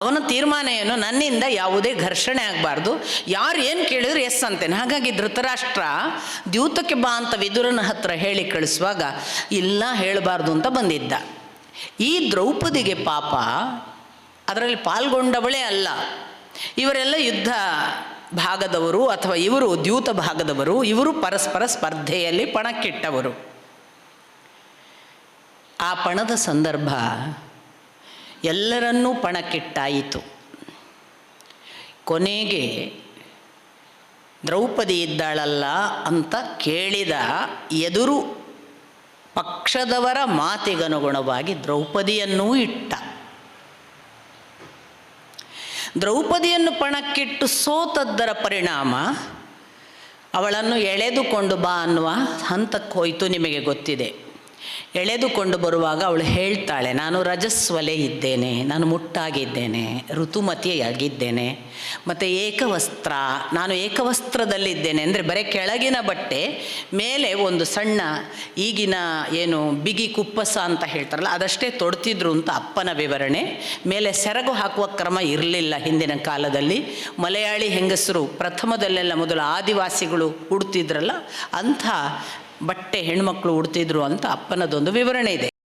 ಅವನ ತೀರ್ಮಾನ ಏನು ನನ್ನಿಂದ ಯಾವುದೇ ಘರ್ಷಣೆ ಆಗಬಾರ್ದು. ಯಾರು ಏನು ಕೇಳಿದ್ರು ಎಸ್ ಅಂತೇನೆ. ಹಾಗಾಗಿ ಧೃತರಾಷ್ಟ್ರ, ದ್ಯೂತಕ್ಕೆ ಬಾ ಅಂತ ವಿದುರನ ಹತ್ರ ಹೇಳಿ ಕಳಿಸುವಾಗ ಇಲ್ಲ ಹೇಳಬಾರ್ದು ಅಂತ ಬಂದಿದ್ದ. ಈ ದ್ರೌಪದಿಗೆ ಪಾಪ, ಅದರಲ್ಲಿ ಪಾಲ್ಗೊಂಡವಳೇ ಅಲ್ಲ. ಇವರೆಲ್ಲ ಯುದ್ಧ ಭಾಗದವರು ಅಥವಾ ಇವರು ದ್ಯೂತ ಭಾಗದವರು, ಇವರು ಪರಸ್ಪರ ಸ್ಪರ್ಧೆಯಲ್ಲಿ ಪಣಕ್ಕಿಟ್ಟವರು. ಆ ಪಣದ ಸಂದರ್ಭ ಎಲ್ಲರನ್ನೂ ಪಣಕ್ಕಿಟ್ಟಾಯಿತು. ಕೊನೆಗೆ ದ್ರೌಪದಿ ಇದ್ದಾಳಲ್ಲ ಅಂತ ಕೇಳಿದ ಎದುರು ಪಕ್ಷದವರ ಮಾತಿಗನುಗುಣವಾಗಿ ದ್ರೌಪದಿಯನ್ನೂ ಇಟ್ಟ. ದ್ರೌಪದಿಯನ್ನು ಪಣಕ್ಕಿಟ್ಟು ಸೋತದ್ದರ ಪರಿಣಾಮ ಅವಳನ್ನು ಎಳೆದುಕೊಂಡು ಬಾ ಅನ್ನುವ ಹಂತಕ್ಕೆ ಹೋಯಿತು ನಿಮಗೆ ಗೊತ್ತಿದೆ. ಎಳೆದುಕೊಂಡು ಬರುವಾಗ ಅವಳು ಹೇಳ್ತಾಳೆ, ನಾನು ರಜಸ್ವಲೆ ಇದ್ದೇನೆ, ನಾನು ಮುಟ್ಟಾಗಿದ್ದೇನೆ, ಋತುಮತಿಯಾಗಿದ್ದೇನೆ, ಮತ್ತು ಏಕವಸ್ತ್ರ, ನಾನು ಏಕವಸ್ತ್ರದಲ್ಲಿದ್ದೇನೆ. ಅಂದರೆ ಬರೀ ಕೆಳಗಿನ ಬಟ್ಟೆ, ಮೇಲೆ ಒಂದು ಸಣ್ಣ ಈಗಿನ ಏನು ಬಿಗಿ ಕುಪ್ಪಸ ಅಂತ ಹೇಳ್ತಾರಲ್ಲ, ಅದಷ್ಟೇ ತೊಡ್ತಿದ್ರು ಅಂತ ಅಪ್ಪನ ವಿವರಣೆ. ಮೇಲೆ ಸೆರಗು ಹಾಕುವ ಕ್ರಮ ಇರಲಿಲ್ಲ ಹಿಂದಿನ ಕಾಲದಲ್ಲಿ. ಮಲಯಾಳಿ ಹೆಂಗಸರು ಪ್ರಥಮದಲ್ಲೆಲ್ಲ ಮೊದಲು ಆದಿವಾಸಿಗಳು ಹುಡ್ತಿದ್ರಲ್ಲ ಅಂಥ ಬಟ್ಟೆ ಹೆಣ್ಮಕ್ಳು ಉಡ್ತಿದ್ರು ಅಂತ ಅಪ್ಪನದೊಂದು ವಿವರಣೆ ಇದೆ.